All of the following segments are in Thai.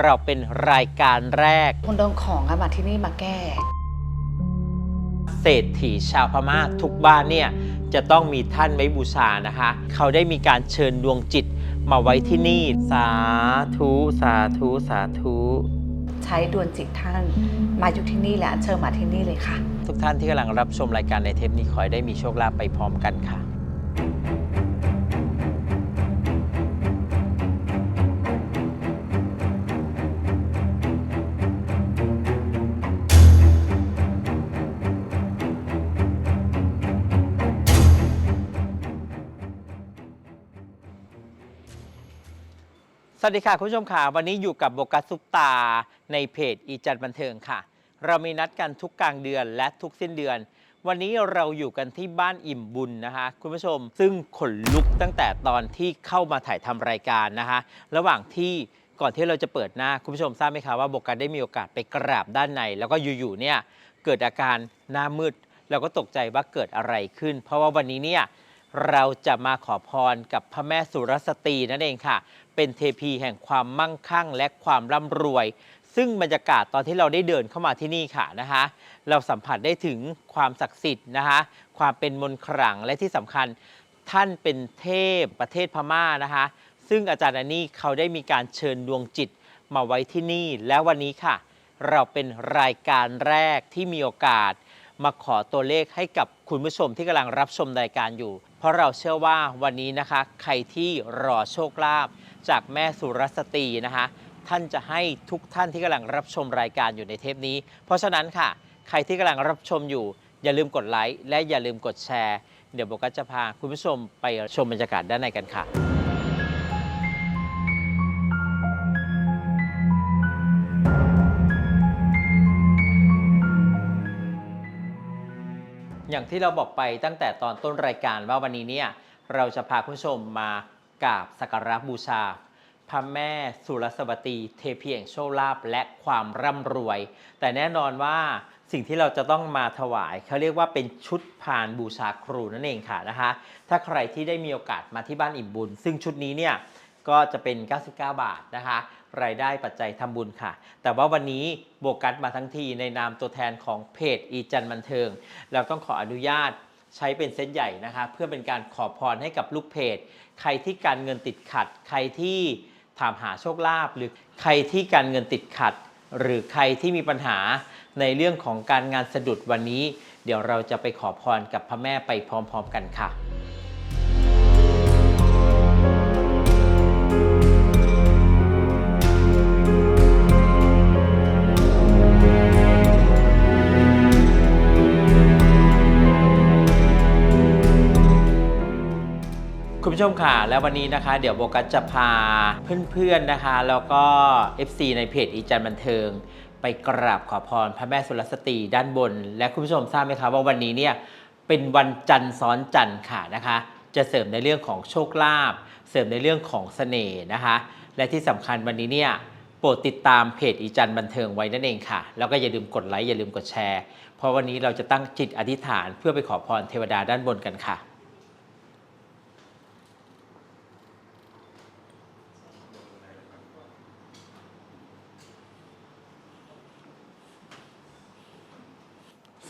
เราเป็นรายการแรก คนโดนของอะมาที่นี่มาแก้ เศรษฐีชาวพม่าทุกบ้านเนี่ยจะต้องมีท่านไว้บูชานะคะ เขาได้มีการเชิญดวงจิตมาไว้ที่นี่ สาธุ สาธุ สาธุ ใช้ดวนจิตท่านมาอยู่ที่นี่และอัญเชิญมาที่นี่เลยค่ะ ทุกท่านที่กำลังรับชมรายการในเทปนี้ขอให้ได้มีโชคลาภไปพร้อมกันค่ะ วัสดีค่ะคุณผู้ชมค่ะ วันนี้อยู่กับโบกัสซุปตา ในเพจอีจันบันเทิงค่ะ เรามีนัดกันทุกกลางเดือนและทุกสิ้นเดือน วันนี้เราอยู่กันที่บ้านอิ่มบุญนะคะ คุณผู้ชมซึ่งขนลุกตั้งแต่ตอนที่เข้ามาถ่ายทำรายการนะคะ ระหว่างที่ก่อนที่เราจะเปิดหน้า คุณผู้ชมทราบไหมคะว่าโบกัสได้มีโอกาสไปกราบด้านใน แล้วก็อยู่ๆเนี่ยเกิดอาการหน้ามืดเราก็ตกใจว่าเกิดอะไรขึ้น เพราะว่าวันนี้เนี่ย เราจะมาขอพรกับพระแม่สุรสตรีนั่นเองค่ะ เป็นเทพีแห่งความมั่งคั่งและความร่ำรวย ซึ่งบรรยากาศตอนที่เราได้เดินเข้ามาที่นี่ค่ะนะคะ เราสัมผัสได้ถึงความศักดิ์สิทธิ์นะคะ ความเป็นมนต์ขลังและที่สำคัญท่านเป็นเทพประเทศพม่านะคะ ซึ่งอาจารย์อันนี่เขาได้มีการเชิญดวงจิตมาไว้ที่นี่และวันนี้ค่ะ เราเป็นรายการแรกที่มีโอกาส มาขอตัวเลขให้กับคุณผู้ชมที่กำลังรับชมรายการอยู่ ราะเราเชื่อว่าวันนี้นะคะ ใครที่รอโชคลาภจากแม่สุรสตรีนะคะ ท่านจะให้ทุกท่านที่กำลังรับชมรายการอยู่ในเทปนี้ เพราะฉะนั้นค่ะ ใครที่กำลังรับชมอยู่ อย่าลืมกดไลค์และอย่าลืมกดแชร์ เดี๋ยวโบก็จะพาคุณผู้ชมไปชมบรรยากาศด้านในกันค่ะ อย่างที่เราบอกไปตั้งแต่ตอนต้นรายการว่าวันนี้เนี่ยเราจะพาคุณผู้ชมมากราบสักการะบูชา พระแม่สุรสวตีเทพีแห่งโชคลาภและความร่ำรวย แต่แน่นอนว่าสิ่งที่เราจะต้องมาถวายเขาเรียกว่าเป็นชุดพานบูชาครูนั่นเองค่ะนะคะ ถ้าใครที่ได้มีโอกาสมาที่บ้านอิ่มบุญ ซึ่งชุดนี้เนี่ยก็จะเป็น 99 บาทนะคะ รายได้ปัจจัยทำบุญค่ะ แต่ว่าวันนี้โบกัสมาทั้งทีในนามตัวแทนของเพจอีจันบันเทิง เราต้องขออนุญาตใช้เป็นเซตใหญ่นะคะ เพื่อเป็นการขอพรให้กับลูกเพจ ใครที่การเงินติดขัด ใครที่ถามหาโชคลาภหรือใครที่การเงินติดขัด หรือใครที่มีปัญหาในเรื่องของการงานสะดุดวันนี้ เดี๋ยวเราจะไปขอพรกับพระแม่ไปพร้อม ๆ กันค่ะ ผู้ชมค่ะ แล้ววันนี้นะคะ เดี๋ยวโบกัสจะพาเพื่อนๆนะคะ แล้วก็ FC ในเพจอีจันบันเทิง ไปกราบขอพรพระแม่สุรสตรีด้านบน และคุณผู้ชมทราบไหมคะว่าวันนี้เนี่ยเป็นวันจันทร์ซ้อนจันทร์ค่ะนะคะ จะเสริมในเรื่องของโชคลาภเสริมในเรื่องของเสน่ห์นะคะ และที่สำคัญวันนี้เนี่ยโปรดติดตามเพจอีจันบันเทิงไว้นั่นเองค่ะ แล้วก็อย่าลืมกดไลค์อย่าลืมกดแชร์ เพราะวันนี้เราจะตั้งจิตอธิษฐานเพื่อไปขอพรเทวดาด้านบนกันค่ะ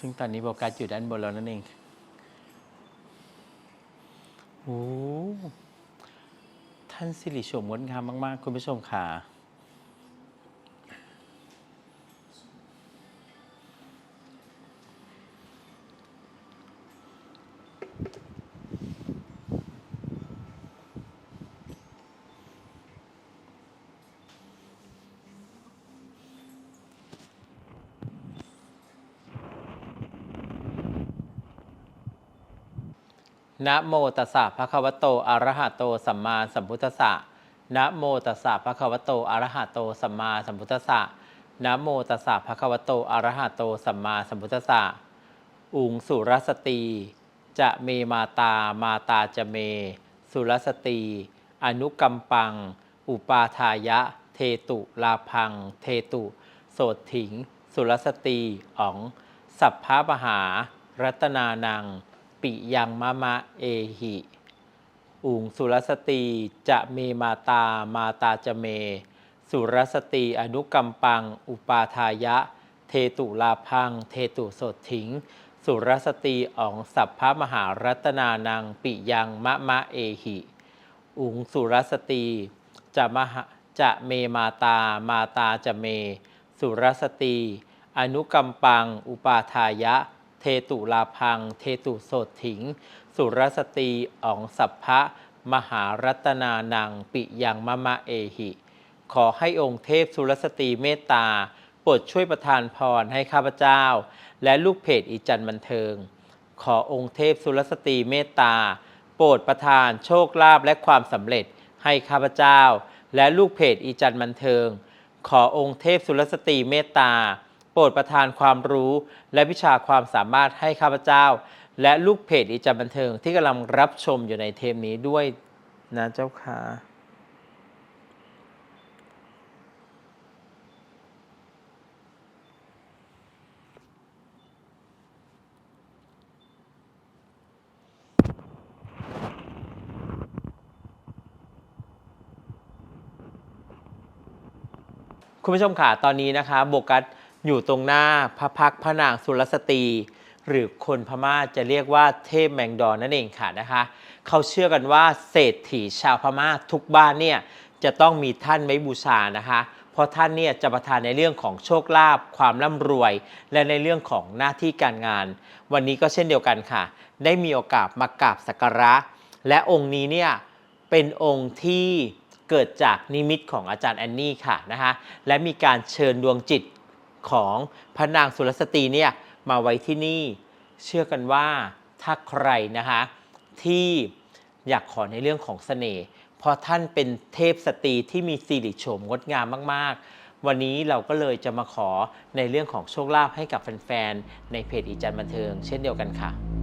ซึ่งตอนนี้โบกัสอยู่ด้านบนแล้วนั่นเองโอ้ท่านสิริโฉมงดงามมาก ๆ คุณผู้ชมค่ะ นะโมตัสสะภะคะวะโตอะระหะโตสัมมาสัมพุทธัสสะนะโมตัสสะภะคะวะโตอะระหะโตสัมมาสัมพุทธัสสะนะโมตัสสะภะคะวะโตอะระหะโตสัมมาสัมพุทธัสสะอุงสุรสตี จะเมมาตามาตาจะเม สุรสตี อนุกัมปัง อุปาทายะ เทตุลาพัง เทตุ โสถิง สุรสตีอ๋อง สัพพะมหา รัตนานัง ปิยังมะมะเอหิอุงสุรสตีจะเมมาตามาตาจะเม สุรสตีอนุกรรมปัง อุปาทายะ เทตุลาพัง เทตุสดถิง สุรสตีอองสัพพะมหารัตนานังปิยังมะมะเอหิ อุงสุรสตีจะมหาจะเมมาตามาตาจะเม สุรสตีอนุกรรมปัง อุปาทายะ เทตุลาพัง เทตุโสถิง สุรสตรีอ๋องสัพพะ มหารัตนานังปิยังมะมะเอหิ ขอให้องค์เทพสุรสตรีเมตตาโปรดช่วยประทานพรให้ข้าพเจ้า และลูกเพจอีจันบันเทิง ขอองค์เทพสุรสตรีเมตตา โปรดประทานโชคลาภและความสำเร็จให้ข้าพเจ้า และลูกเพจอีจันบันเทิง ขอองค์เทพสุรสตรีเมตตา โปรดประทานความรู้และวิชาความสามารถให้ข้าพเจ้า และลูกเพจอีจันบันเทิงที่กำลังรับชมอยู่ในเทมนี้ด้วยนะเจ้าค่ะคุณผู้ชมค่ะตอนนี้นะคะโบกัส อยู่ตรงหน้าพระพักพระนางสุรสตรี หรือคนพม่าจะเรียกว่าเทพแมงดอนนั่นเองค่ะนะคะ เขาเชื่อกันว่าเศรษฐีชาวพม่าทุกบ้านเนี่ยจะต้องมีท่านไว้บูชานะคะ เพราะท่านเนี่ยจะประทานในเรื่องของโชคลาภความร่ำรวย และในเรื่องของหน้าที่การงาน วันนี้ก็เช่นเดียวกันค่ะ ได้มีโอกาสมากราบสักการะ และองค์นี้เนี่ยเป็นองค์ที่เกิดจากนิมิตของอาจารย์แอนนี่ค่ะนะคะและมีการเชิญดวงจิต ของพระนางสุรสตรีเนี่ยมาไว้ที่นี่ เชื่อกันว่าถ้าใครนะคะที่อยากขอในเรื่องของเสน่ห์เพราะท่านเป็นเทพสตรีที่มีสิริโฉมงดงามมาก ๆ วันนี้เราก็เลยจะมาขอในเรื่องของโชคลาภให้กับแฟน ๆ ในเพจอีจันบันเทิง เช่นเดียวกันค่ะ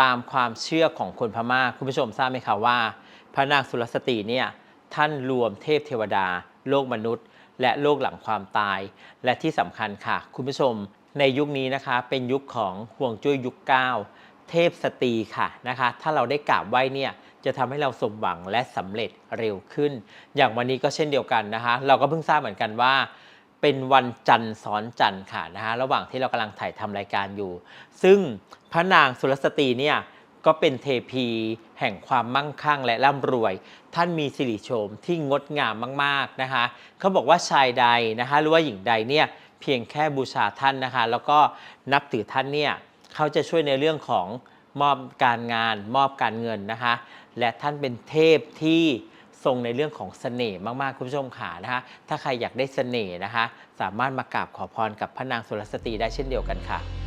ตามความเชื่อของคนพม่าคุณผู้ชมทราบไหมคะว่า พระนางสุรสตรีเนี่ยท่านรวมเทพเทวดา โลกมนุษย์ และโลกหลังความตาย และที่สำคัญค่ะ คุณผู้ชมในยุคนี้นะคะเป็นยุคของห่วงจุ้ยยุค 9 เทพสตรีค่ะนะคะถ้าเราได้กราบไหว้เนี่ยจะทำให้เราสมหวังและสำเร็จเร็วขึ้น อย่างวันนี้ก็เช่นเดียวกันนะคะ เราก็เพิ่งทราบเหมือนกันว่า เป็นวันจันทร์ซ้อนจันทร์ค่ะนะฮะระหว่างที่เรากำลังถ่ายทำรายการอยู่ ซึ่งพระนางสุรสตรีเนี่ยก็เป็นเทพีแห่งความมั่งคั่งและร่ำรวย ท่านมีสิริโฉมที่งดงามมากๆนะคะเขาบอกว่าชายใดนะคะหรือว่าหญิงใดเนี่ยเพียงแค่บูชาท่านนะคะ แล้วก็นับถือท่านเนี่ยเขาจะช่วยในเรื่องของมอบการงาน มอบการเงินนะคะ และท่านเป็นเทพที่ ทรงในเรื่องของเสน่ห์มากๆ คุณผู้ชมขานะคะ ถ้าใครอยากได้เสน่ห์นะคะ สามารถมากราบขอพรกับพระนางสุรสตรีได้เช่นเดียวกันค่ะ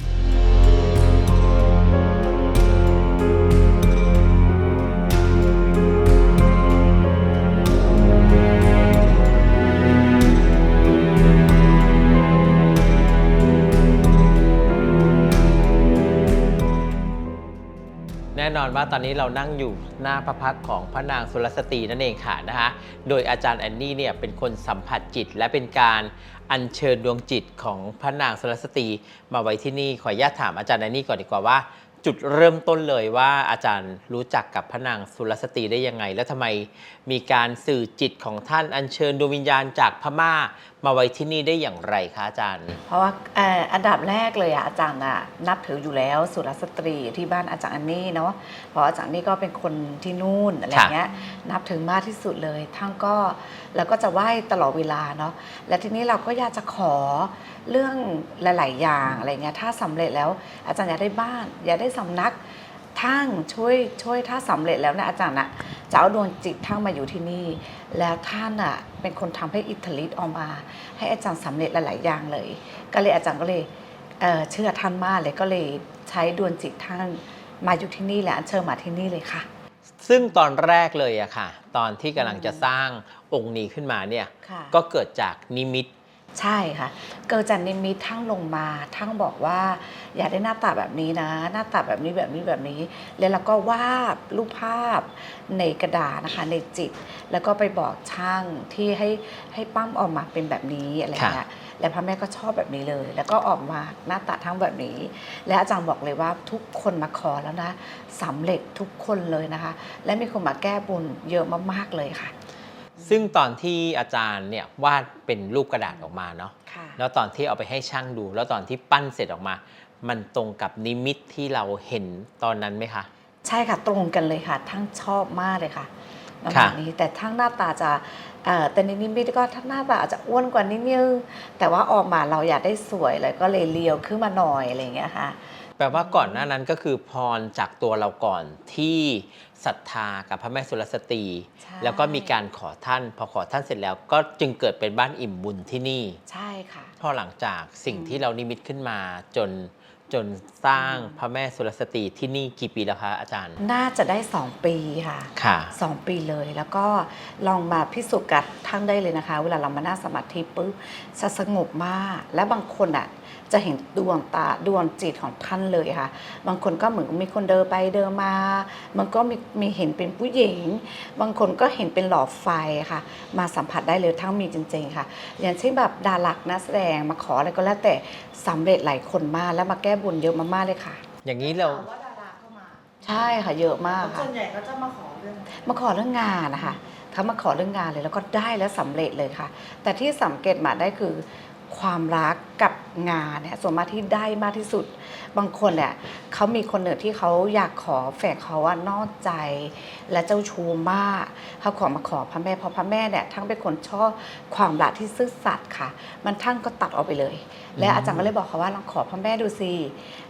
อนว่าตอนนี้เรานั่งอยู่หน้าพระพักของพระนางสุรสตรีนั่นเองค่ะนะคะ โดยอาจารย์แอนนี่เนี่ยเป็นคนสัมผัสจิต และเป็นการอัญเชิญดวงจิตของพระนางสุรสตรีมาไว้ที่นี่ ขออนุญาตถามอาจารย์แอนนี่ก่อนดีกว่าว่า จุดเริ่มต้นเลยว่าอาจารย์รู้จักกับพระนางสุรสตรีได้ยังไง แล้วทำไมมีการสื่อจิตของท่านอัญเชิญดวงวิญญาณจากพม่า มาไว้ที่นี่ได้อย่างไรคะอาจารย์ เพราะว่าเอ่ออันดับแรกเลยอะอาจารย์อะนับถืออยู่แล้วสุรสตรีที่บ้านอาจารย์อันนี่เนาะเพราะอาจารย์นี่ก็เป็นคนที่นู่นอะไรเงี้ยนับถือมากที่สุดเลยทั้งก็แล้วก็จะไหว้ตลอดเวลาเนาะและทีนี้เราก็อยากจะขอเรื่องหลาย ๆ อย่างอะไรเงี้ยถ้าสำเร็จแล้วอาจารย์อยากได้บ้าน อยากได้สำนัก ทั้งช่วยช่วยถ้าสำเร็จแล้วเนะอาจารย์อะจะเอาดวงจิตทั้งมาอยู่ที่นี่ แล้วท่านอะเป็นคนทำให้อิทธิฤทธิ์ออกมา ให้อาจารย์สำเร็จหลาย ๆ อย่างเลย ก็เลยอาจารย์ก็เลยเอ่อเชื่อท่านมากเลยก็เลยใช้ดวงจิตท่านมาอยู่ที่นี่แหละอัญเชิญมาที่นี่เลยค่ะ ซึ่งตอนแรกเลยอะค่ะ ตอนที่กำลังจะสร้างองค์นี้ขึ้นมาเนี่ยค่ะก็เกิดจากนิมิต ใช่ค่ะ เกิดจากนิมิตทั้งลงมา ทั้งบอกว่า อยากได้หน้าตาแบบนี้นะ หน้าตาแบบนี้แบบนี้แบบนี้ แล้วเราก็วาดรูปภาพในกระดาษนะคะในจิต แล้วก็ไปบอกช่างที่ให้ให้ปั้มออกมาเป็นแบบนี้อะไรเงี้ยแล้วพระแม่ก็ชอบแบบนี้เลย แล้วก็ออกมาหน้าตาทั้งแบบนี้ และอาจารย์บอกเลยว่าทุกคนมาขอแล้วนะสำเร็จทุกคนเลยนะคะ และมีคนมาแก้บนเยอะมากๆเลยค่ะ ซึ่งตอนที่อาจารย์เนี่ยวาดเป็นรูปกระดาษออกมาเนาะค่ะแล้วตอนที่เอาไปให้ช่างดู แล้วตอนที่ปั้นเสร็จออกมา มันตรงกับนิมิตที่เราเห็นตอนนั้นไหมคะ ใช่ค่ะตรงกันเลยค่ะทั้งชอบมากเลยค่ะประค่ะมาณนี้แต่ทั้งหน้าตาจะเอ่อแต่ในนิมิตก็ทั้งหน้าตาอาจจะอ้วนกว่านิดนึงแต่ว่าออกมาเราอยากได้สวยเลยก็เลยเลียวขึ้นมาหน่อยอะไรอย่างเงี้ยค่ะ แปลว่าก่อนหน้านั้นก็คือพรจากตัวเราก่อนที่ศรัทธากับพระแม่สุรสตรีใช่แล้วก็มีการขอท่าน พอขอท่านเสร็จแล้วก็จึงเกิดเป็นบ้านอิ่มบุญที่นี่ ใช่ค่ะ พอหลังจากสิ่งอืมที่เรานิมิตขึ้นมาจน จนสร้างพระแม่สุรสตรีที่นี่กี่ปีแล้วคะอาจารย์ น่าจะได้ 2 ปีค่ะค่ะ สองปีเลยแล้วก็ลองมาพิสูจน์กับท่านได้เลยนะคะ เวลาเรามานั่งสมาธิปุ๊บจะสงบมาก และบางคนอะจะเห็นดวงตาดวงจิตของท่านเลยค่ะ บางคนก็เหมือนมีคนเดินไปเดินมา มันก็มีมีเห็นเป็นผู้หญิง บางคนก็เห็นเป็นหลอดไฟค่ะ มาสัมผัสได้เลยทั้งมีจริง ๆ ค่ะ อย่างเช่นแบบดารานักแสดงมาขออะไรก็แล้วแต่สำเร็จหลายคนมากแล้วมาแก้บุญเยอะมากๆเลยค่ะ อย่างนี้เราว่าดาราเข้ามาใช่ค่ะเยอะมากค่ะส่วนใหญ่ก็จะมาขอเรื่องมาขอเรื่องงานนะคะเขามาขอเรื่องงานเลยแล้วก็ได้แล้วสำเร็จเลยค่ะ แต่ที่สังเกตมาได้คือ ความรักกับงานเนี่ยส่วนมากที่ได้มากที่สุด บางคนเนี่ยเขามีคนหนึ่งที่เขาอยากขอแฟนเขาว่านอกใจ และเจ้าชู้มากเขาขอมาขอพระแม่เพราะพระแม่เนี่ยทั้งเป็นคนชอบความรักที่ซื่อสัตย์ค่ะ มันท่านก็ตัดออกไปเลย และอาจารย์ก็เลยบอกเขาว่าลองขอพระแม่ดูสิ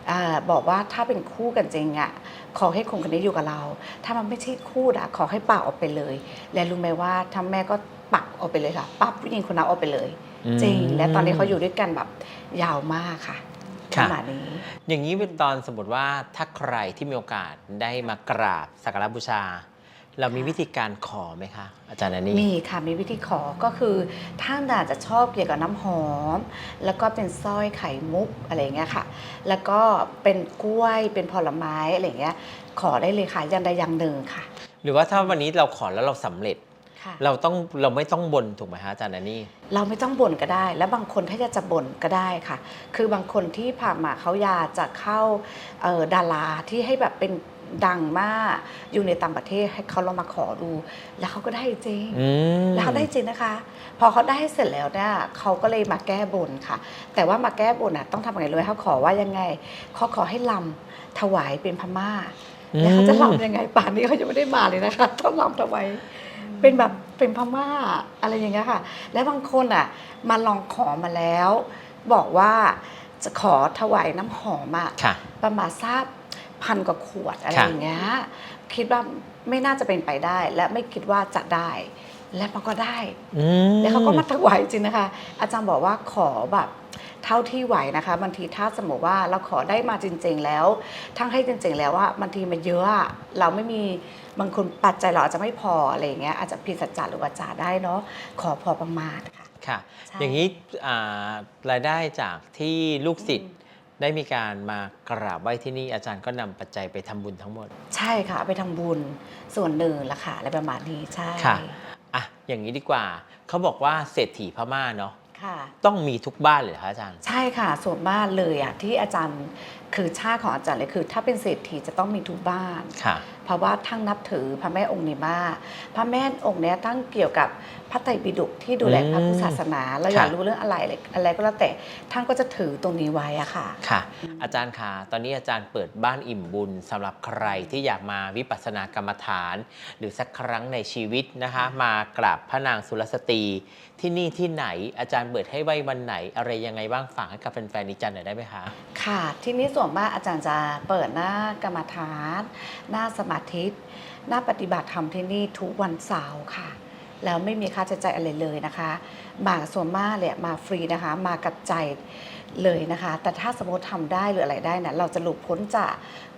อ่าบอกว่าถ้าเป็นคู่กันจริงอะขอให้คนคนนี้อยู่กับเรา ถ้ามันไม่ใช่คู่อะขอให้ปักออกไปเลย และรู้ไหมว่าถ้าแม่ก็ปักออกไปเลยค่ะปักผู้หญิงคนนั้นออกไปเลยอืมจริง และตอนนี้เขาอยู่ด้วยกันแบบยาวมากค่ะ ขค่ะนาดนี้ อย่างนี้เป็นตอนสมมติว่าถ้าใครที่มีโอกาสได้มากราบสักการะบูชา เรามีวิธีการขอไหมคะ อาจารย์นันนี่มีค่ะมีวิธีขอก็คือท่านอาจจะชอบเกี่ยวกับน้ำหอม แล้วก็เป็นสร้อยไข่มุกอะไรอย่างเงี้ยค่ะ แล้วก็เป็นกล้วยเป็นผลไม้อะไรอย่างเงี้ยขอได้เลยค่ะอย่างใดอย่างหนึ่งค่ะ หรือว่าถ้าวันนี้เราขอแล้วเราสำเร็จ ค่ะ เราต้องเราไม่ต้องบนถูกไหมคะอาจารย์นันนี่ เราไม่ต้องบ่นก็ได้ และบางคนถ้าอยากจะบ่นก็ได้ค่ะ คือบางคนที่ผ่านมาเขาอยากจะเข้าเอ่อดาราที่ให้แบบเป็นดังมากอยู่ในต่างประเทศให้เขาลองมาขอดู แล้วเขาก็ได้จริง อืม แล้วเขาได้จริงนะคะ พอเขาได้เสร็จแล้วเนี่ยเขาก็เลยมาแก้บนค่ะ แต่ว่ามาแก้บนน่ะต้องทำยังไงเลยเขาขอว่ายังไงเขาขอให้ลำถวายเป็นพม่า แล้วเขาจะลำยังไงป่านนี้เขายังไม่ได้มาเลยนะคะต้องลำถวาย เป็นแบบเป็นพม่าอะไรอย่างเงี้ยค่ะ และบางคนอะมาลองขอมาแล้ว บอกว่าจะขอถวายน้ำหอมอะค่ะ ประมาณสักพันกว่าขวดอะไรค่ะอย่างเงี้ยคิดว่าไม่น่าจะเป็นไปได้ และไม่คิดว่าจะได้ และมันก็ได้ อืม แล้วเขาก็มาถวายจริงนะคะ อาจารย์บอกว่าขอแบบ เท่าที่ไหวนะคะบางทีถ้าสมมติว่าเราขอได้มาจริง ๆ แล้ว ทั้งให้จริง ๆ แล้วว่าบางทีมันเยอะอะเราไม่มีบางคนปัจจัยเราอาจจะไม่พออะไรอย่างเงี้ยอาจจะผิดสัจจะหรือวาจาได้เนาะขอพอประมาณค่ะค่ะใช่อย่างนี้อ่ารายได้จากที่ลูกศิษย์ได้มีการมากราบไหว้ที่นี่อาจารย์ก็นำปัจจัยไปทำบุญทั้งหมด ใช่ค่ะเอาไปทำบุญส่วนหนึ่งละค่ะอะไรประมาณนี้ใช่ค่ะอะอย่างนี้ดีกว่าเขาบอกว่าเศรษฐีพม่าเนาะ ค่ะต้องมีทุกบ้านเลยเหรอคะอาจารย์ ใช่ค่ะส่วนมากเลยอะที่อาจารย์คือชาติของอาจารย์เลยคือ ถ้าเป็นเศรษฐีจะต้องมีทุกบ้าน ค่ะ เพราะว่าทั้งนับถือพระแม่องค์นี้มากพระแม่องค์เนี้ยตั้งเกี่ยวกับพระไตรปิฎกที่ดูแลอืมพระพุทธศาสนาเราอยากค่ะรู้เรื่องอะไรเลยอะไรก็แล้วแต่ท่านก็จะถือตรงนี้ไว้อะค่ะค่ะ อาจารย์คะตอนนี้อาจารย์เปิดบ้านอิ่มบุญสำหรับใครที่อยากมาวิปัสสนากรรมฐาน หรือสักครั้งในชีวิตนะคะ มากราบพระนางสุรสตรีที่นี่ที่ไหนอาจารย์เปิดให้ไว้วันไหน อะไรยังไงบ้างฝากให้กับแฟนๆนิจันหน่อยได้ไหมคะค่ะ ที่นี้ส่วนมากอาจารย์จะเปิดหน้ากรรมฐาน หน้าสมาธิหน้าปฏิบัติธรรมที่นี่ทุกวันเสาร์ค่ะ แล้วไม่มีค่าใช้จ่ายอะไรเลยนะคะ มาส่วนมากเลยมาฟรีนะคะ มากับใจเลยนะคะ แต่ถ้าสมมติทำได้หรืออะไรได้นะเราจะหลุดพ้นจาก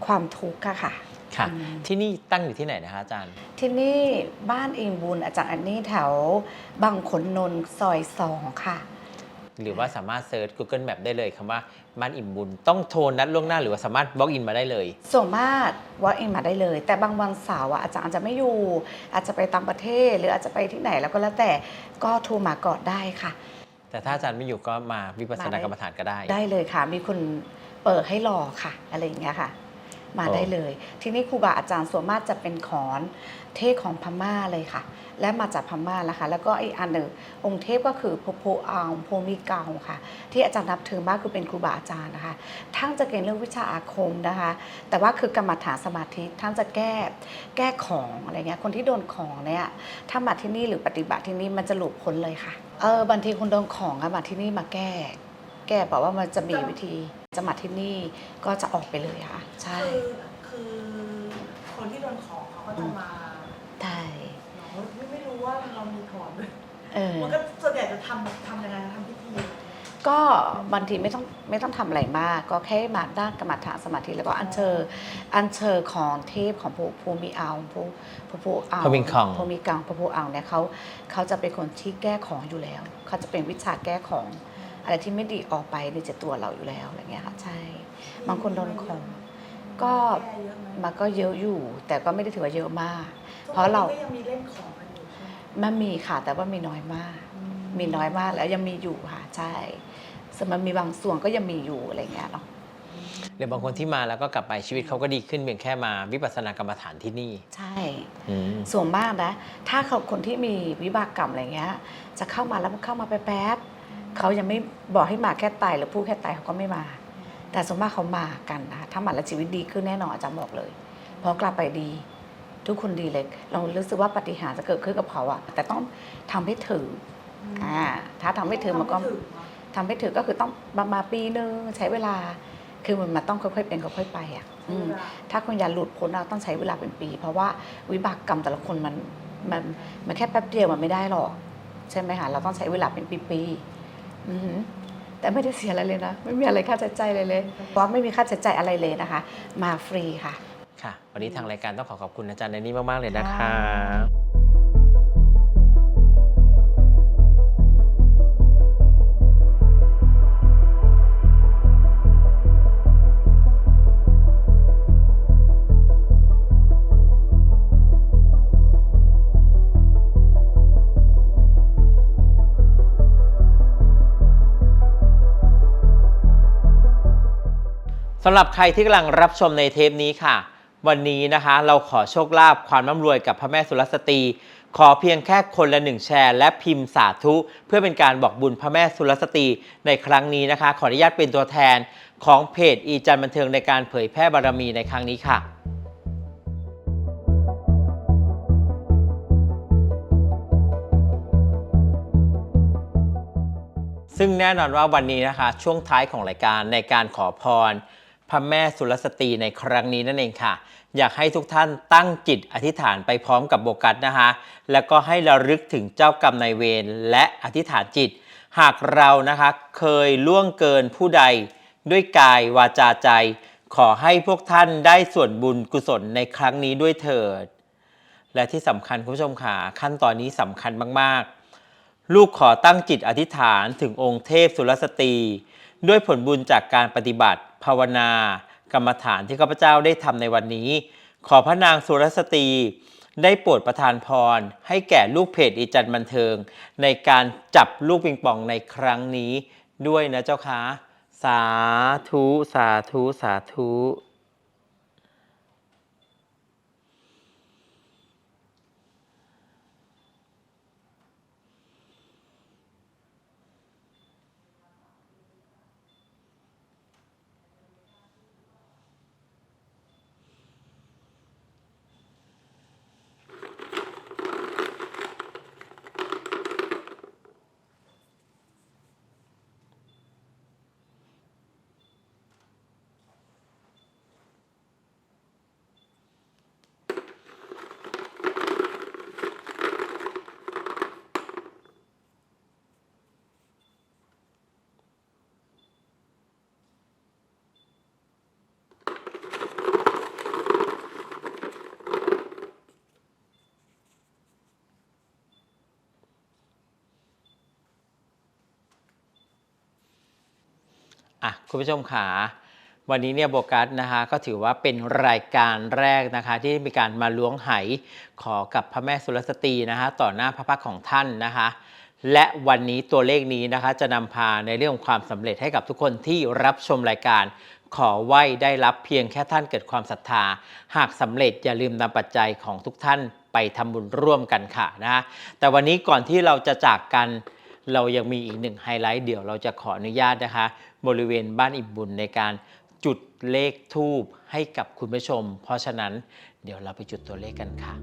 ความทุกข์ค่ะค่ะค่ะอืมที่นี่ตั้งอยู่ที่ไหนนะคะอาจารย์ ที่นี่บ้านอิมบุญอาจารย์อันนี้แถวบางขนนนท์ซอยสองค่ะ หรือว่าสามารถเซิร์ช Google Map ได้เลยคำว่าบ้านอิ่มบุญ ต้องโทรนัดล่วงหน้าหรือว่าสามารถ walk in มาได้เลย ส่วนมากว่าเองมาได้เลย แต่บางวันเสาร์อะอาจารย์อาจจะไม่อยู่ อาจจะไปต่างประเทศ หรืออาจจะไปที่ไหนแล้วก็แล้วแต่ก็โทรมาก่อนได้ค่ะ แต่ถ้าอาจารย์ไม่อยู่ก็มาวิปัสสนากรรมฐานก็ได้ ได้เลยค่ะ มีคนเปิดให้รอค่ะ อะไรอย่างเงี้ยค่ะ มาได้เลย ที่นี่ครูบาอาจารย์ส่วนมากจะเป็นขอนเทพของพม่าเลยค่ะ และมาจากพม่านะคะแล้วก็อีกอันหนึ่งองค์เทพก็คือพโพอางโพมิเกาค่ะ ที่อาจารย์นับถือมากคือเป็นครูบาอาจารย์นะคะ ท่านจะเก่งเรื่องวิชาอาคมนะคะ แต่ว่าคือกรรมฐานสมาธิท่านจะแก้แก้ของอะไรเงี้ย คนที่โดนของเนี่ยถ้ามาที่นี่หรือปฏิบัติที่นี่มันจะหลุดพ้นเลยค่ะ เออบางทีคนโดนของอะมาที่นี่มาแก้ แก้บอกว่ามันจะมีวิธี จะมาที่นี่ก็จะออกไปเลยค่ะ ใช่ คือคือคนที่โดนของเขาก็จะมาใช่เราไม่ไม่รู้ว่าเรามีของด้วยเออมันก็ส่วนใหญ่จะทำแบบทำยังไงทำพิธีก็บางทีไม่ต้องไม่ต้องทำอะไรมาก ก็แค่มาด้านกรรมฐานสมาธิแล้วก็อัญเชิญอัญเชิญของเทพของภูภูมิเอาภูภูภูเอาภูมิคังภูมิกังภูภูเอาเนี่ยเขาเขาจะเป็นคนที่แก้ของอยู่แล้ว เขาจะเป็นวิชาแก้ของ อะไรที่ไม่ดีออกไปในจากตัวเราอยู่แล้วอะไรเงี้ยค่ะใช่บางคนโดนของก็แก้เยอะไหมมันก็เยอะอยู่ แต่ก็ไม่ได้ถือว่าเยอะมากทุกเพราะเราคนก็ยังมีเล่นของกันอยู่ใช่ไหมมันมีค่ะแต่ว่ามีน้อยมาก มีน้อยมากแล้วยังมีอยู่ค่ะใช่สมันมีบางส่วนก็ยังมีอยู่อะไรเงี้ยเนาะหรือบางคนที่มาแล้วก็กลับไปชีวิตเขาก็ดีขึ้นเพียงแค่มาวิปัสสนากรรมฐานที่นี่ ใช่อืมส่วนมากนะ ถ้าเขาคนที่มีวิบากกรรมอะไรเงี้ย จะเข้ามาแล้วเข้ามาแป๊บๆ เขายังไม่บอกให้มาแค่ตายหรือพูดแค่ตายเขาก็ไม่มา แต่ส่วนมากเขามากันนะถ้ามาแล้วชีวิตดีขึ้นแน่นอนอาจารย์บอกเลยพอกลับไปดี ทุกคนดีเลย เรารู้สึกว่าปาฏิหารย์จะเกิดขึ้นกับเขาอะแต่ต้องทำให้ถึงอ่าถ้าทำไม่ถึงมันก็ทำไถึงเนอะทำให้ถึงก็คือต้องประมาณปีนึงใช้เวลาคือมันมันต้องค่อยๆเป็นค่อยๆไปอะอืมเวลาถ้าคุณอยากหลุดพ้นเราต้องใช้เวลาเป็นปี เพราะว่าวิบากกรรมแต่ละคนมันมันมันแค่แป๊บเดียวมันไม่ได้หรอก ใช่ไหมคะเราต้องใช้เวลาเป็นปีๆอือหือ แต่ไม่ได้เสียอะไรเลยนะ ไม่มีอะไรค่าใช้จ่ายเลยเลยเพราะไม่มีค่าใช้จ่ายอะไรเลยนะคะ มาฟรีค่ะ ค่ะ วันนี้ทางรายการต้องขอขอบคุณอาจารย์ในนี้มาก ๆ เลยนะคะำหรับใครที่กำลังรับชมในเทปนี้ค่ะ วันนี้นะคะเราขอโชคลาภความร่ำรวยกับพระแม่สุรสตรี ขอเพียงแค่คนละหนึ่งแชร์และพิมพ์สาธุ เพื่อเป็นการบอกบุญพระแม่สุรสตรีในครั้งนี้นะคะ ขออนุญาตเป็นตัวแทนของเพจอีจันบันเทิงในการเผยแพร่บารมีในครั้งนี้ค่ะซึ่งแน่นอนว่าวันนี้นะคะ ช่วงท้ายของรายการในการขอพร พระแม่สุรสตรีในครั้งนี้นั่นเองค่ะ อยากให้ทุกท่านตั้งจิตอธิษฐานไปพร้อมกับโบกัสนะคะ แล้วก็ให้ระลึกถึงเจ้ากรรมนายเวรและอธิษฐานจิต หากเรานะคะเคยล่วงเกินผู้ใด ด้วยกายวาจาใจ ขอให้พวกท่านได้ส่วนบุญกุศลในครั้งนี้ด้วยเถิด และที่สำคัญคุณผู้ชมค่ะขั้นตอนนี้สำคัญมากๆ ลูกขอตั้งจิตอธิษฐานถึงองค์เทพสุรสตรี ด้วยผลบุญจากการปฏิบัติ ภาวนา กรรมฐานที่ข้าพเจ้าได้ทำในวันนี้ ขอพระนางสุรสตรี ได้โปรดประทานพร ให้แก่ลูกเพจอีจันบันเทิง ในการจับลูกปิงปองในครั้งนี้ด้วยนะเจ้าคะสาธุ สาธุ สาธุ คุณผู้ชมขาวันนี้เนี่ยโบกัสนะคะก็ถือว่าเป็นรายการแรกนะคะ ที่มีการมาล้วงไหขอกับพระแม่สุรสตรีนะคะต่อหน้าพระพักของท่านนะคะ และวันนี้ตัวเลขนี้นะคะจะนำพาในเรื่องของความสำเร็จให้กับทุกคนที่รับชมรายการขอไหว้ได้รับเพียงแค่ท่านเกิดความศรัทธา หากสำเร็จอย่าลืมนำปัจจัยของทุกท่านไปทำบุญร่วมกันค่ะนะแต่วันนี้ก่อนที่เราจะจากกันเรายังมีอีกหนึ่งไฮไลท์เดี๋ยวเราจะขออนุญาตนะคะ บริเวณบ้านอิ่มบุญในการจุดเลขทูบให้กับคุณผู้ชม เพราะฉะนั้นเดี๋ยวเราไปจุดตัวเลขกันค่ะ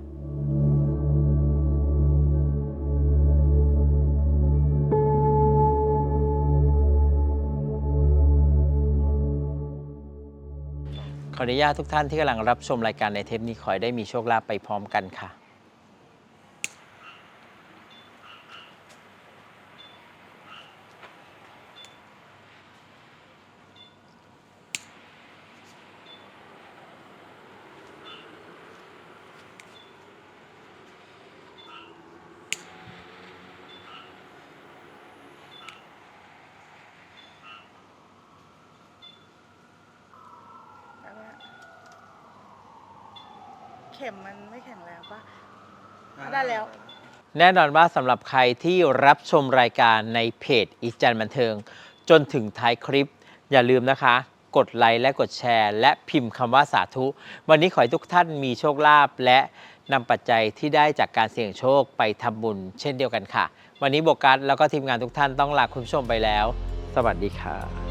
ขออนุญาตทุกท่านที่กำลังรับชมรายการในเทปนี้ขอให้ได้มีโชคลาภไปพร้อมกันค่ะ แล้วเนี่ยเข็มมันไม่แข็งแรงปะ ได้แล้ว แน่นอนว่าสำหรับใครที่รับชมรายการในเพจอีจันบันเทิง จนถึงท้ายคลิป อย่าลืมนะคะ กดไลค์และกดแชร์ และพิมพ์คำว่าสาธุ วันนี้ขอให้ทุกท่านมีโชคลาภและนำปัจจัยที่ได้จากการเสี่ยงโชคไปทำบุญ เช่นเดียวกันค่ะ วันนี้โบกัสแล้วก็ทีมงานทุกท่านต้องลาคุณผู้ชมไปแล้ว สวัสดีค่ะ